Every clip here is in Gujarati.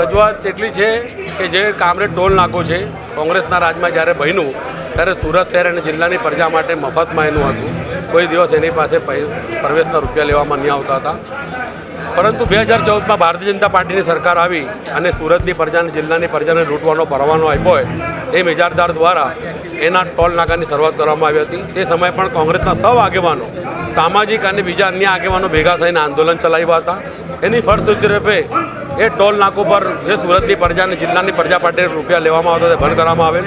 રજૂઆત એટલી છે કે જે કામરેડ ટોલ નાકો છે, કોંગ્રેસના રાજમાં જ્યારે બન્યું, ત્યારે સુરત શહેર અને જિલ્લાની પ્રજા માટે મફતમાં એનું હતું. કોઈ દિવસ એની પાસે પ્રવેશના રૂપિયા લેવામાં નહીં આવતા હતા. પરંતુ બે હજાર ચૌદમાં ભારતીય જનતા પાર્ટીની સરકાર આવી અને સુરતની પ્રજાને, જિલ્લાની પ્રજાને લૂંટવાનો પરવાનો આપ્યો હોય એ મેજારદાર દ્વારા એના ટોલ નાકાની શરૂઆત કરવામાં આવી હતી. તે સમયે પણ કોંગ્રેસના સૌ આગેવાનો સામાજિક અને બીજા અન્ય આગેવાનો ભેગા થઈને આંદોલન ચલાવ્યા હતા. એની ફળશ્રુતિ રૂપે એ ટોલ નાકો પર જે સુરતની પ્રજા અને જિલ્લાની પ્રજા માટે રૂપિયા લેવામાં આવતા તે બંધ કરવામાં આવેલ.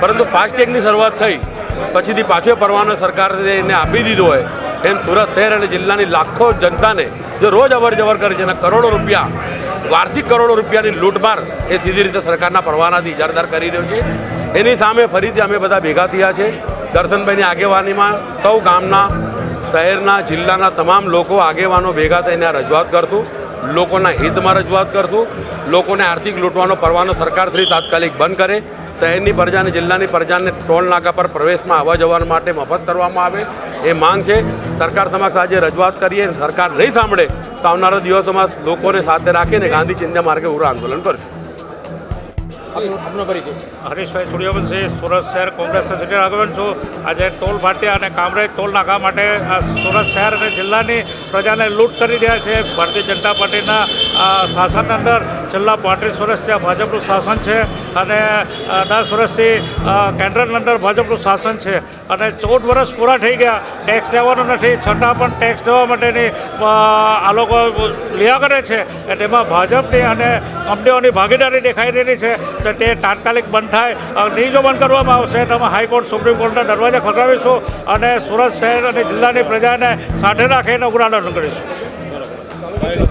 પરંતુ ફાસ્ટેગની શરૂઆત થઈ, પછીથી પાછો પરવાનો સરકારે એને આપી દીધો હોય, એમ સુરત શહેર અને જિલ્લાની લાખો જનતાને જે રોજ અવર જવર કરે છે અને કરોડો રૂપિયા વાર્ષિક કરોડો રૂપિયાની લૂંટમાર એ સીધી રીતે સરકારના પરવાનાથી ઇજારદાર કરી રહ્યો છે. એની સામે ફરીથી અમે બધા ભેગા થયા છે. દર્શનભાઈની આગેવાનીમાં સૌ ગામના, શહેરના, જિલ્લાના તમામ લોકો આગેવાનો ભેગા થઈને આ રજૂઆત કરશું. લોકોના હિતમાં રજૂઆત કરશું. લોકોને આર્થિક લૂંટવાનો પરવાનો સરકારશ્રી તાત્કાલિક બંધ કરે. શહેરની પ્રજાને જિલ્લાની પ્રજાને ટોલ નાકા પર પ્રવેશમાં આવવા જવા માટે મફત કરવામાં આવે એ માંગ છે. સરકાર સમક્ષ આજે રજૂઆત કરીએ. સરકાર નહીં સાંભળે તો આવનારા દિવસોમાં લોકોને સાથે રાખીને ગાંધી ચિંતા માર્ગે ઉગ્ર આંદોલન કરશું. આપનો પરિચય. હરીશભાઈ સૂર્યવંશી સુરત શહેર કોંગ્રેસના સિનિયર આગેવાન છું. આજે ટોલ ફાટ્યા અને કામરેજ ટોલ નાકા માટે આ સુરત શહેર અને જિલ્લાની પ્રજાને લૂંટ કરી રહ્યા છે. ભારતીય જનતા પાર્ટીના શાસન અંદર છેલ્લા પાંત્રીસ વર્ષથી આ ભાજપનું શાસન છે અને દસ વર્ષથી કેન્દ્રની અંદર ભાજપનું શાસન છે. અને ચૌદ વર્ષ પૂરા થઈ ગયા. ટેક્સ દેવાનો નથી. છતાં પણ ટેક્સ દેવા માટેની આ, લોકો લ્યા કરે છે. એમાં ભાજપની અને કંપનીઓની ભાગીદારી દેખાઈ રહેલી છે. તો તે તાત્કાલિક બંધ થાય. નહીં જો બંધ કરવામાં આવશે તો અમે હાઈકોર્ટ સુપ્રીમ કોર્ટના દરવાજા ખખડાવીશું અને સુરત શહેર અને જિલ્લાની પ્રજાને સાથે રાખીને ઉગ્ર કરીશું.